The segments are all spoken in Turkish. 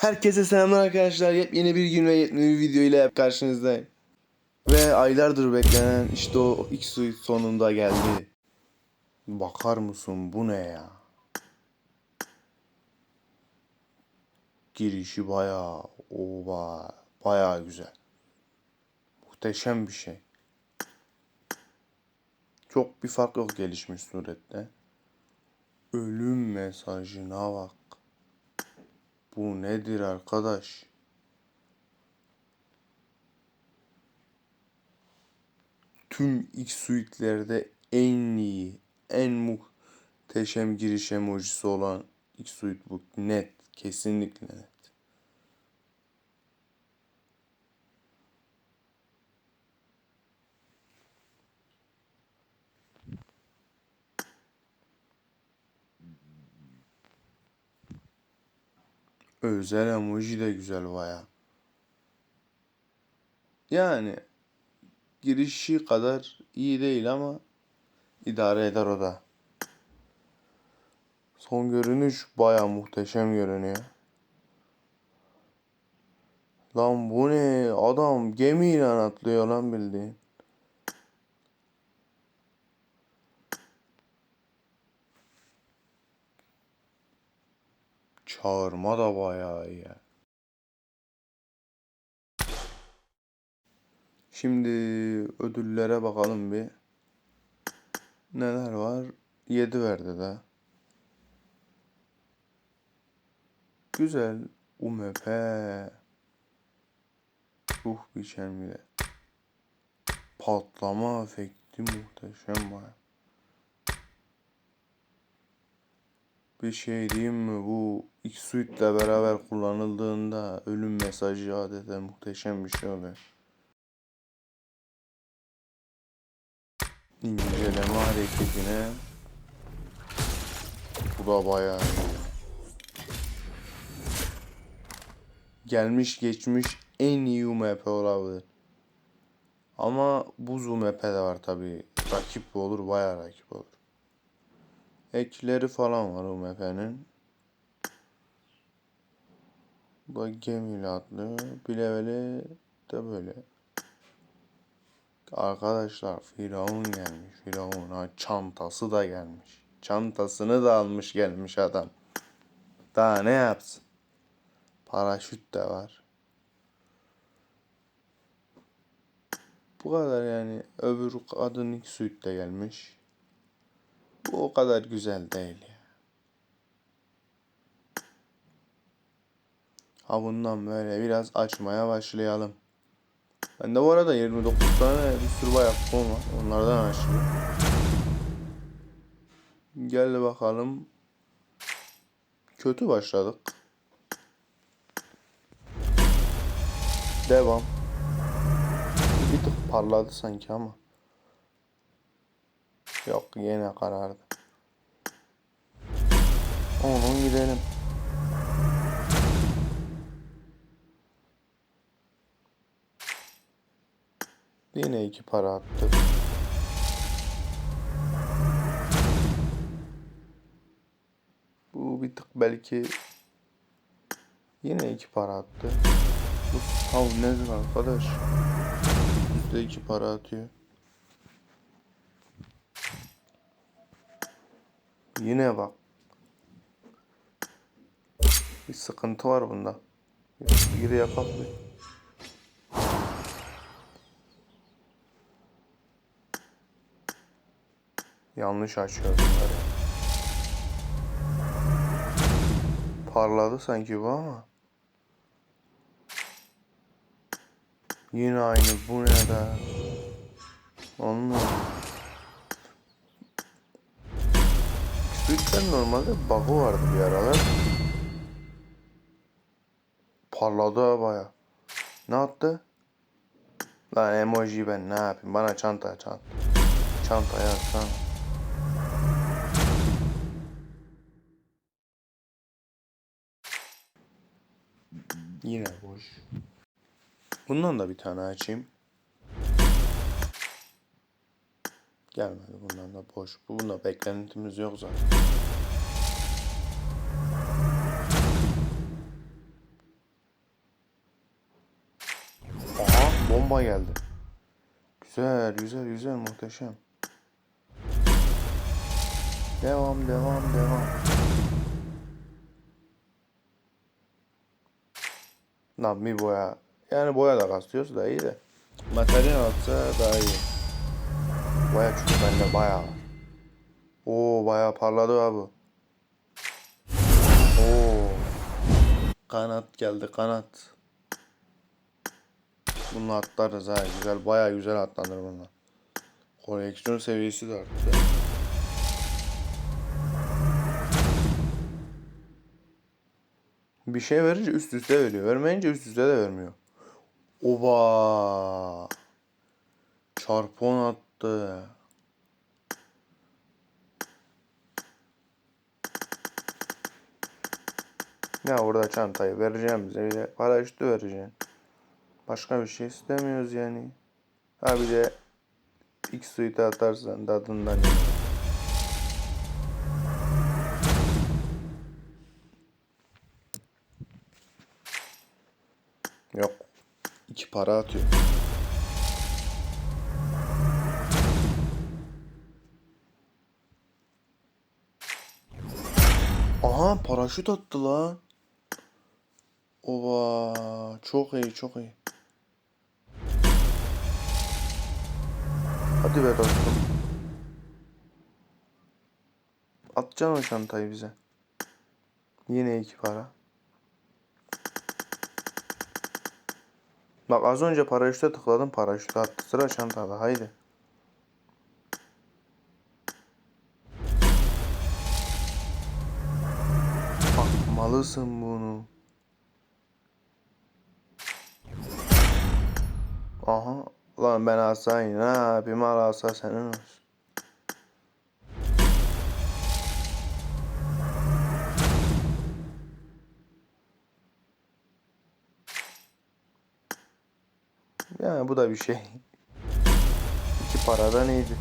Herkese selamlar arkadaşlar. Yepyeni bir gün ve yepyeni bir video ile karşınızdayım. Ve aylardır beklenen işte o X-Suite sonunda geldi. Bakar mısın bu ne ya? Girişi bayağı oba bayağı güzel. Muhteşem bir şey. Çok bir fark yok gelişmiş surette. Ölüm mesajına bak. Bu nedir arkadaş? Tüm X suite'lerde en iyi, en muhteşem giriş emojisi olan X suite bu. Net, kesinlikle net. Özel emoji de güzel baya. Yani girişi kadar iyi değil ama idare eder o da. Son görünüş baya muhteşem görünüyor. Lan bu ne? Adam gemiyle atlıyor lan bildiğin. Çağırma da bayağı iyi. Şimdi ödüllere bakalım bir. Neler var? 7 verdi de. Güzel. UMP. Ruh biçen bile. Patlama efekti muhteşem baya. Bir şey diyeyim mi? Bu X Suite ile beraber kullanıldığında ölüm mesajı adeta muhteşem bir şey oluyor. İnceleme hareketine bu da bayağı. Gelmiş geçmiş en iyi UMP olabilir. Ama buz UMP de var tabi. Rakip olur bayağı rakip olur. Ekleri falan var UMP'nin. Bu da gemiyle atlıyor. Bileveli de böyle. Arkadaşlar Firavun gelmiş. Firavun ha çantası da gelmiş. Çantasını da almış gelmiş adam. Daha ne yapsın? Paraşüt de var. Bu kadar yani. Öbür kadın ilk suit de gelmiş. Bu o kadar güzel değil ya. Ha bundan böyle biraz açmaya başlayalım. Ben de bu arada 29 tane bir sürü kupon var. Onlardan açtım. Gel bakalım. Kötü başladık. Devam. Bir tık parladı sanki ama. Yok yine karardı. Onun gidelim. Yine iki para attı. Bu bir tık belki yine iki para attı. Bu sav nedir arkadaş? Yüzde iki para atıyor. Yine bak. Bir sıkıntı var bunda. Geri yapalım bir. Yanlış açıyor bunları. Parladı sanki bu ama. Yine aynı bu ne de? Olmuyor. Xpeed'den normalde bug'ı vardı bir aralar. Parladı ha baya. Ne attı? Lan emoji ben ne yapayım? Bana çanta çanta. Çanta yazsan. Yine boş. Bundan da bir tane açayım. Gelmedi bundan da boş. Bununla beklentimiz yok zaten. Aha bomba geldi. Güzel güzel güzel muhteşem. Devam devam devam. Lan bir boya. Yani boya da kastıyorsa da iyi de. Materyal atsa daha iyi. Boya çünkü bende bayağı var. Oo bayağı parladı abi. Oo. Kanat geldi kanat. Bunu atlarız ha güzel bayağı güzel atlanır bunlar. Koleksiyon seviyesi de arttı. Bir şey verince üst üste veriyor. Vermeyince üst üste de vermiyor. Oba. Çarpon attı. Ya orada çantayı vereceğim bize bir de paraşütü vereceksin. Başka bir şey istemiyoruz yani. Ha bir de X suite atarsan tadından ye. Yok. İki para atıyor. Aha paraşüt attı la. Ova çok iyi çok iyi. Hadi be dostum. Atacaksın o çantayı bize. Yine iki para. Bak az önce paraşüte tıkladım paraşüte attı. Sıra çantada haydi. Bakmalısın bunu. Aha. Lan ben alsayım ne yapayım al alsa senin olsun. Yani bu da bir şey. İki paradan iyidir.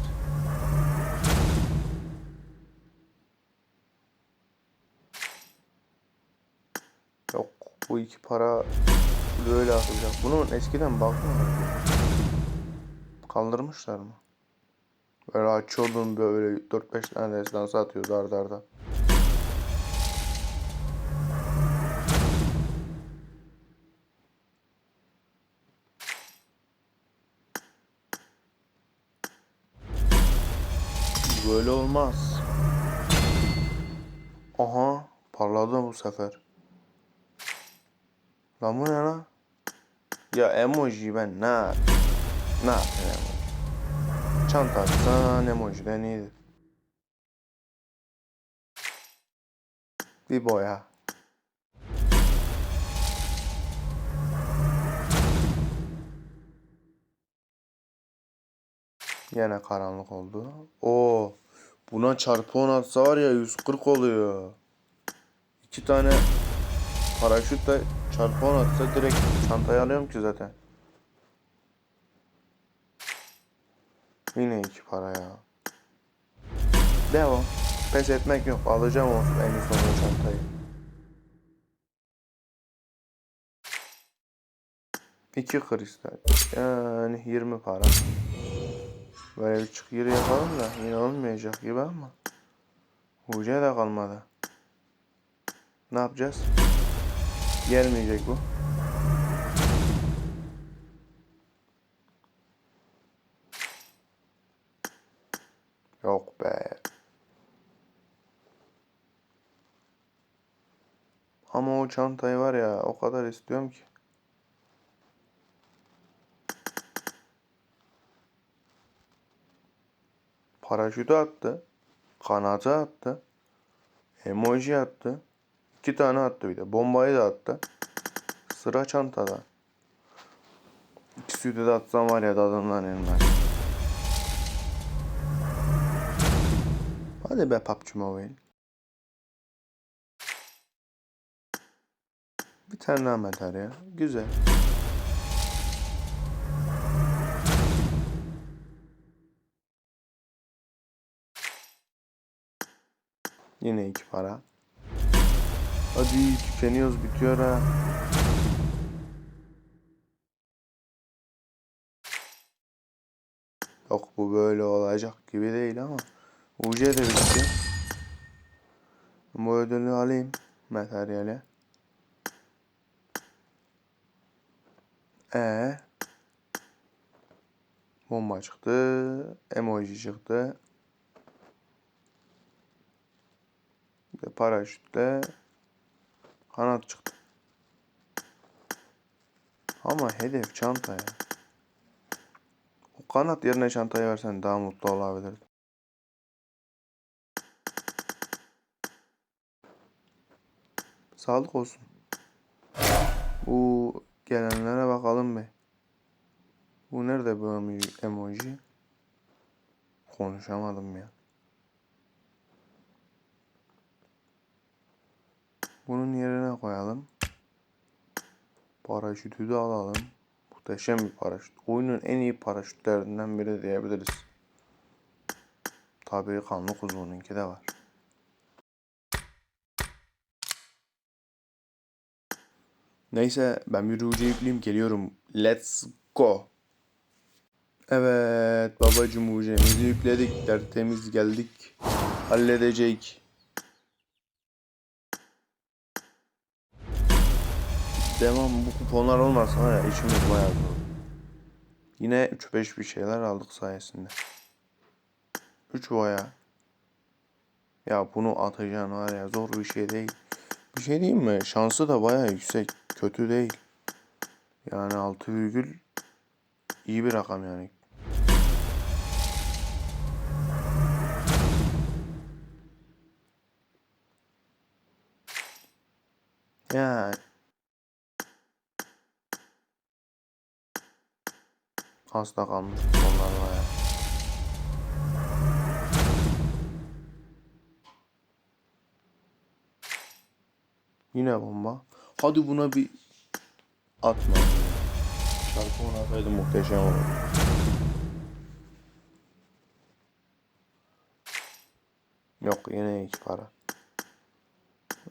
Yok bu iki para böyle atacak. Bunun eskiden bakma. Kaldırmışlar mı? Böyle açıyordun böyle 4-5 tane destans atıyor dar darda. Böyle olmaz. Aha parladı bu sefer. Lan bu ne lan? Ya emoji ben ne Ne yapayım emoji? Çanta atsan emojiden iyidir. Bir boya. Yine karanlık oldu. Oo, buna çarpı 10 atsa var ya 140 oluyor. İki tane paraşütle çarpı 10 atsa direkt çantayı alıyorum ki zaten. Yine iki para ya. Devam. Pes etmek yok. Alacağım olsun en sonunda çantayı. İki kristal. Yani 20 para. Böyle bir çık yapalım da yine olmayacak gibi ama. Hoca da kalmadı. Ne yapacağız? Gelmeyecek bu. Yok be. Ama o çantayı var ya o kadar istiyorum ki. Paraşütü attı. Kanatı attı. Emoji attı. İki tane attı bir de. Bombayı da attı. Sıra çantada. İkisini de atsam var ya tadından yenmez. Hadi be PUBG Mobile. Bir tane daha materyal. Güzel. Yine iki para. Hadi tükeniyoruz bitiyor ha. Yok bu böyle olacak gibi değil ama. UC de bitti. Bu ödülü alayım materyale. E Bomba çıktı. Emoji çıktı. Paraşütle kanat çıktı. Ama hedef çanta ya. O kanat yerine çantayı versen daha mutlu olabilirdim. Sağlık olsun. Bu gelenlere bakalım be. Bu nerede bu emoji-? Konuşamadım ya. Bunun yerine koyalım. Paraşütü de alalım. Muhteşem bir paraşüt. Oyunun en iyi paraşütlerinden biri diyebiliriz. Tabii kanlı kuzununki de var. Neyse ben bir ucu yükleyeyim geliyorum. Let's go. Evet babacım ucumuzu yükledik. Tertemiz geldik. Halledecek. Devam bu kuponlar olmasa var ya içimiz bayağı zor. Yine 3-5 bir şeyler aldık sayesinde. 3 boya. Ya bunu atacaksın var ya zor bir şey değil. Bir şey diyeyim mi? Şansı da bayağı yüksek. Kötü değil. Yani 6 virgül iyi bir rakam yani. Yani hasta kalmış onlar baya. Yine bomba. Hadi buna bir atma. Ona ataydı muhteşem olur. Yok yine iki para.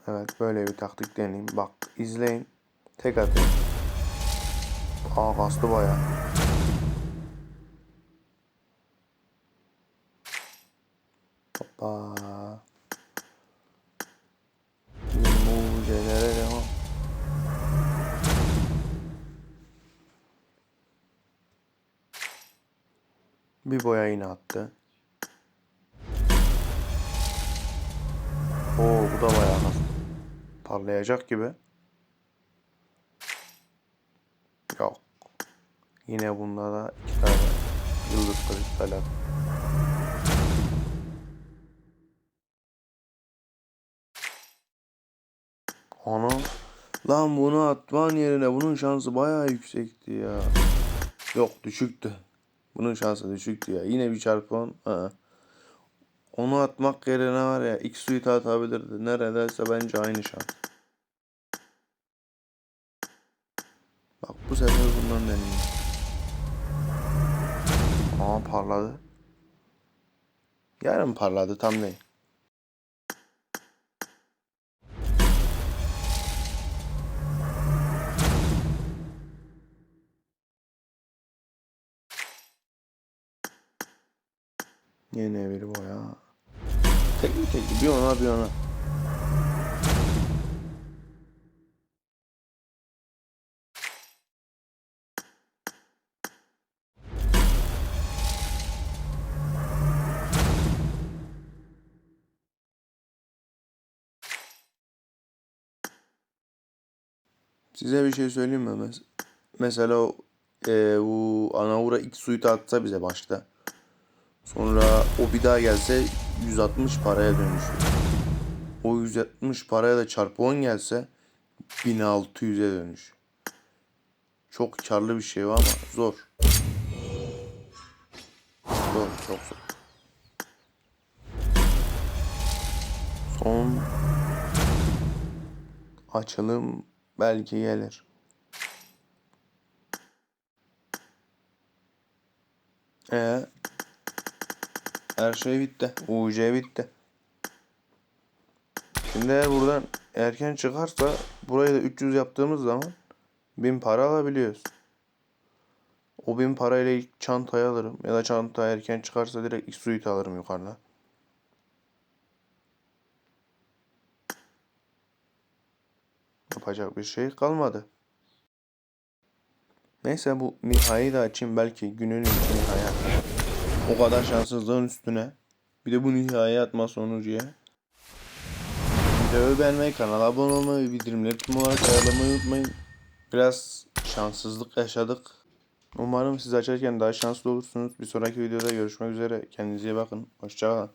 Evet böyle bir taktik deneyeyim. Bak izleyin. Tek atayım. Aa kastı baya. Bir boya yine attı. Oo bu da bayağı. Parlayacak gibi. Yok. Yine bunda da iki tane yıldız kristal attı. Lan bunu atman yerine bunun şansı bayağı yüksekti ya. Yok düşüktü. Bunun şansı düşüktü ya. Yine bir çarpı on. Aa. Onu atmak yerine var ya X suite atabilirdi. Neredeyse bence aynı şans. Bak bu sefer bundan deneyeyim. Aa parladı. Yarın parladı tam değil. Yine bir boya. Tekli tekli bir ona bir ona. Size bir şey söyleyeyim mi? Mes- Mesela e, bu Anavura ilk suite atsa bize başta. Sonra o bir daha gelse 160 paraya dönüşüyor. O 160 paraya da çarpı 10 gelse 1600'e dönüşüyor. Çok karlı bir şey ama zor. Zor, çok zor. Son açılım belki gelir. Ee, her şey bitti. UC bitti. Şimdi eğer buradan erken çıkarsa burayı da 300 yaptığımız zaman 1000 para alabiliyoruz. O bin parayla ilk çantayı alırım. Ya da çanta erken çıkarsa direkt ilk suite alırım yukarıda. Yapacak bir şey kalmadı. Neyse bu Nihay'ı da açayım belki günün ilk Nihay'ı atar. O kadar şanssızlığın üstüne. Bir de bu Nihay'ı atma sonucuya. Videoyu beğenmeyi, kanala abone olmayı, bildirimleri tüm olarak ayarlamayı unutmayın. Biraz şanssızlık yaşadık. Umarım siz açarken daha şanslı olursunuz. Bir sonraki videoda görüşmek üzere. Kendinize iyi bakın. Hoşçakalın.